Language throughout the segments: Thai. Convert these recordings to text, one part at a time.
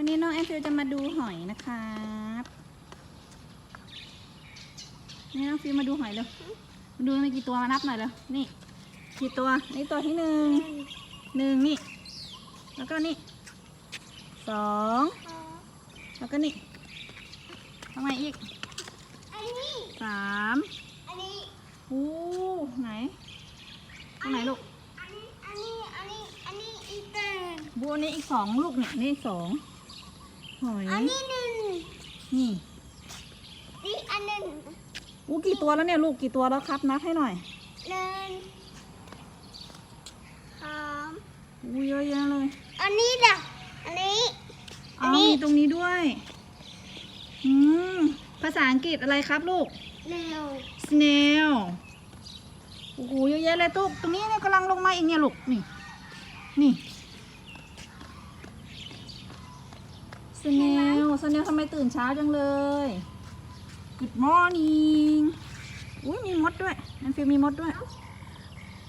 วันนี้น้องแอนฟิวจะมาดูหอยนะครับนี่น้องฟิวมาดูหอยเร็วมาดูมีกี่ตัวมานับหน่อยเร็วนี่กี่ตัวนี่ตัวที่หนึ่งหนึ่งนี่ แล้วก็นี่สองแล้วก็นี่ทำไมอีกอันนี้สามอันนี้อู้ไหนตรงไหนลูกอันนี้อันนี้อันนี้อันนี้อีกหนึ่งบัวนี่อีกสองลูกเนี่ยนี่สอง หอย อันนี้หนึ่งนี่นี่อันหนึ่งอู้กี่ตัวแล้วเนี่ยลูกกี่ตัวแล้วครับ นับให้หน่อยหนึ่งสามอู้เยอะแยะเลย อันนี้ล่ะอันนี้อัอ๋อนนี้มีตรงนี้ด้วยอืมภาษาอังกฤษอะไรครับลูกหนึ่ง snail โอ้โหเยอะแยะเลยตุ๊กตรงนี้เนี่ยกำลังลงมาอีกเนี่ยลูกนี่ นี่ snail snail ทำไมตื่นเช้าจังเลย good morning อุ้ยมีมดด้วยนันฟิลมีมดด้วย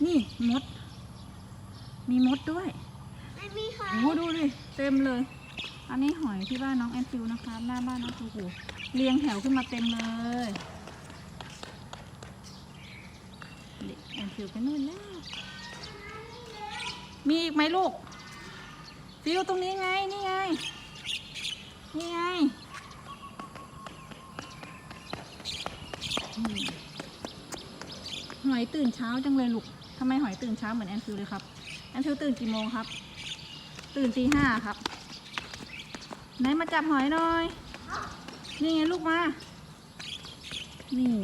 นี่มด มีมดด้วยไม่มีหอโอ้ยโหดูดิเต็มเลย อันนี้หอยที่บ้านน้องแอนฟิวนะคะ หน้าบ้านน้องโอ้โหเรียงแถวขึ้นมาเต็มเลยนี่แอนฟิวไปนู่นแล้วมีอีกไหมลูกฟิวตรงนี้ไง นี่ไง นี่ไงหอยตื่นเช้าจังเลยลูกทำไมหอยตื่นเช้าเหมือนแอนฟิวเลยครับ แอนฟิวตื่นกี่โมงครับ ตื่นตีห้าครับ ไหนมาจับหอยหน่อย นี่ไงลูกมา นี่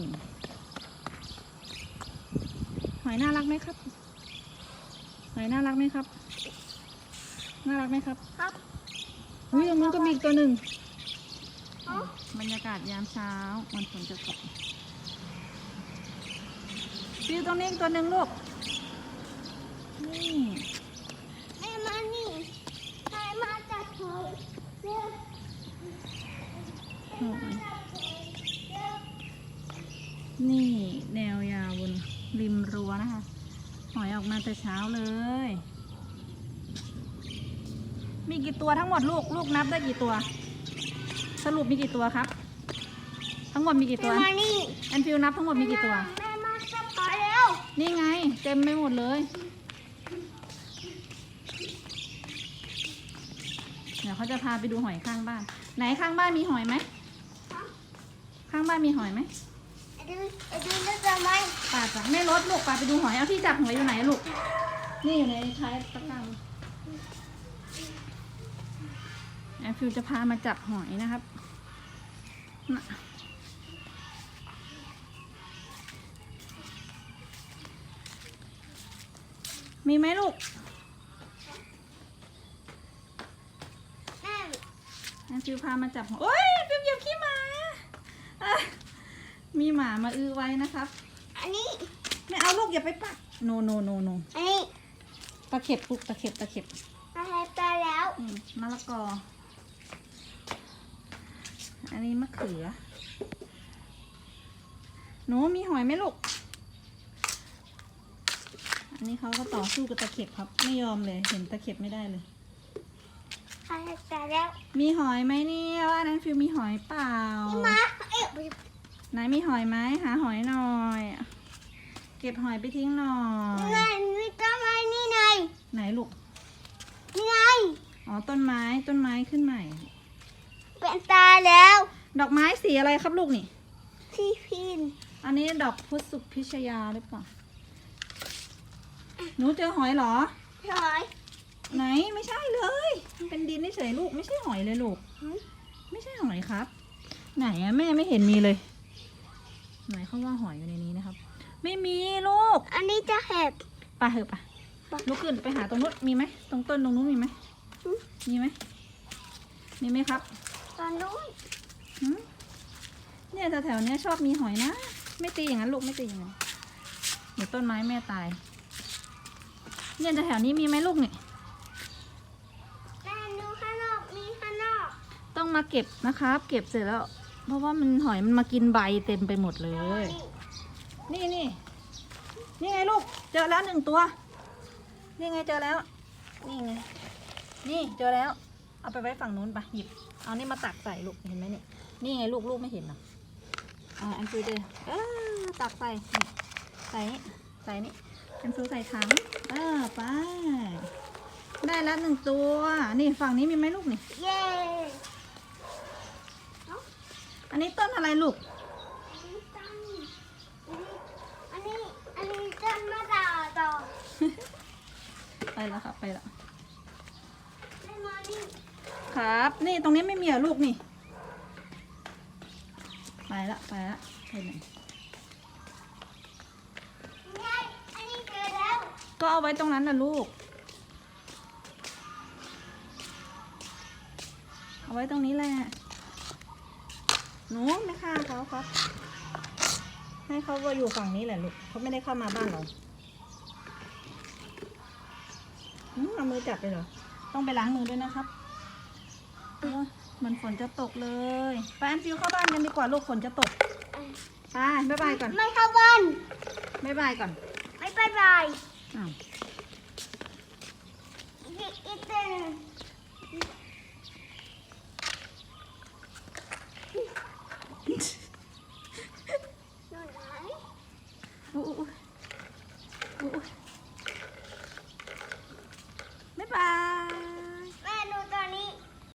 หอยน่ารักไหมครับ หอยน่ารักไหมครับ น่ารักไหมครับ ครับ อุ้ยตรงนู้นก็มีอีกตัวหนึ่งอ๋อบรรยากาศยามเช้าวันฝนจะตกฟิวตรงนี้อีกตัวหนึ่งลูก นี่แม่มานี่ใครมาจับหอยเร็วหอยนี่แนวยาวบนริมรั้วนะคะ หอยออกมาแต่เช้าเลย มีกี่ตัวทั้งหมดลูกลูกนับได้กี่ตัว สรุปมีกี่ตัวครับ ทั้งหมดมีกี่ตัวแม่มานี่แอนฟิวนับทั้งหมดมีกี่ตัว แม่มาจับหอยแล้วนี่ไง เต็มไปหมดเลยเดี๋ยวเขาจะพาไปดูหอยข้างบ้าน ไหนข้างบ้านมีหอยไหมข้างบ้านมีหอยไหมไอ้ดูไอ้ดูจะทำไมป่าจ้ะไม่ลดลูกป่าไปดูหอยเอาที่จับหอยอยู่ไหนลูกนี่อยู่ในท้ายตะกร้า แอนฟิวจะพามาจับหอยนะครับน่ะมีไหมลูกแม่แอนฟิวพามาจับหอยโอ้ยฟิวเหยียบขี้หมาอะมีหมามาอื้อไว้นะครับ อันนี้ ไม่เอาลูกอย่าไปปักโนโนโนโนอันนี้ ตะเข็บลูกตะเข็บตะเข็บอะไรไปแล้ว อืมมะละกอ อันนี้มะเขือ หนูมีหอยไหมลูก อันนี้เขาก็ต่อสู้กับตะเข็บครับ ไม่ยอมเลย เห็นตะเข็บไม่ได้เลยอะไรไปแล้วมีหอยไหมเนี่ยว่านั้นฟิวมีหอยเปล่า นี่มาเอ๊ะไหนมีหอยไหมหาหอยหน่อย เก็บหอยไปทิ้งหน่อย นี่ไงมีต้นไม้นี่ไงไหนลูก นี่ไง อ๋อต้นไม้ต้นไม้ขึ้นใหม่ เป็นตาแล้วดอกไม้สีอะไรครับลูกนี่ พี่พินอันนี้ดอกพุทธสุพิชยาหรือเปล่า หนูเจอหอยเหรอหอยไหนไม่ใช่เลย มันเป็นดินเฉยๆลูกไม่ใช่หอยเลยลูก ไม่ใช่หอยครับ ไหนอะแม่ไม่เห็นมีเลย ไหนเขาว่าหอยอยู่ในนี้นะครับ ไม่มีลูกอันนี้จะเห็ดไปเถอะไปไป ลุกขึ้นไปหาตรงนู้นมีไหมตรงต้นตรงนู้นมีไหมอืมมีไหมมีไหมครับต อนนู้นหืมเนี่ยแถวๆเนี้ยชอบมีหอยนะ ไม่ตีอย่างนั้นลูกไม่ตีอย่างนั้นเดี๋ยวต้นไม้แม่ตาย เนี่ยแถวๆนี้มีไหมลูกเนี่ย แม่ดูข้างนอกมีข้างนอกต้องมาเก็บนะครับ เก็บเสร็จแล้ว เพราะว่ามันหอยมันมากินใบเต็มไปหมดเลย นี่นี่นี่ไงลูก เจอแล้วหนึ่งตัว นี่ไงเจอแล้ว นี่ไง นี่เจอแล้ว เอาไปไว้ฝั่งนู้นไปหยิบ เอานี่มาตักใส่ลูกเห็นไหมเนี่ยนี่ไงลูกลูกไม่เห็นเหรออ่าแอนฟิวเดอเออตักใส่นี่ใส่นี่ใส่นี่แอนฟิวใส่ถังเออไปได้แล้วหนึ่งตัว นี่ฝั่งนี้มีไหมลูกนี่เย้อันนี้ต้นอะไรลูกอันนี้อันนี้จะมาต่อต่อไปแล้วครับไปแล้วไม่มานี่ ครับ นี่ตรงนี้ไม่มีเหรอลูกนี่ ไปละไปละไปไหนไอันนี้เจอแล้วก็เอาไว้ตรงนั้นนะลูก เอาไว้ตรงนี้แหละ หนูไม่ฆ่าเขาครับ ให้เขาว่าอยู่ฝั่งนี้แหละลูกเขาไม่ได้เข้ามาบ้านเราอืมเอามือจับไปเหรอ ต้องไปล้างมือด้วยนะครับ มันฝนจะตกเลยไปแอนฟิวเข้าบ้านกันดีกว่าลูกฝนจะตกไปบ๊ายบายก่อนไม่เข้าบ้านบ๊ายบายก่อนไม่บายบายอ้าวอีก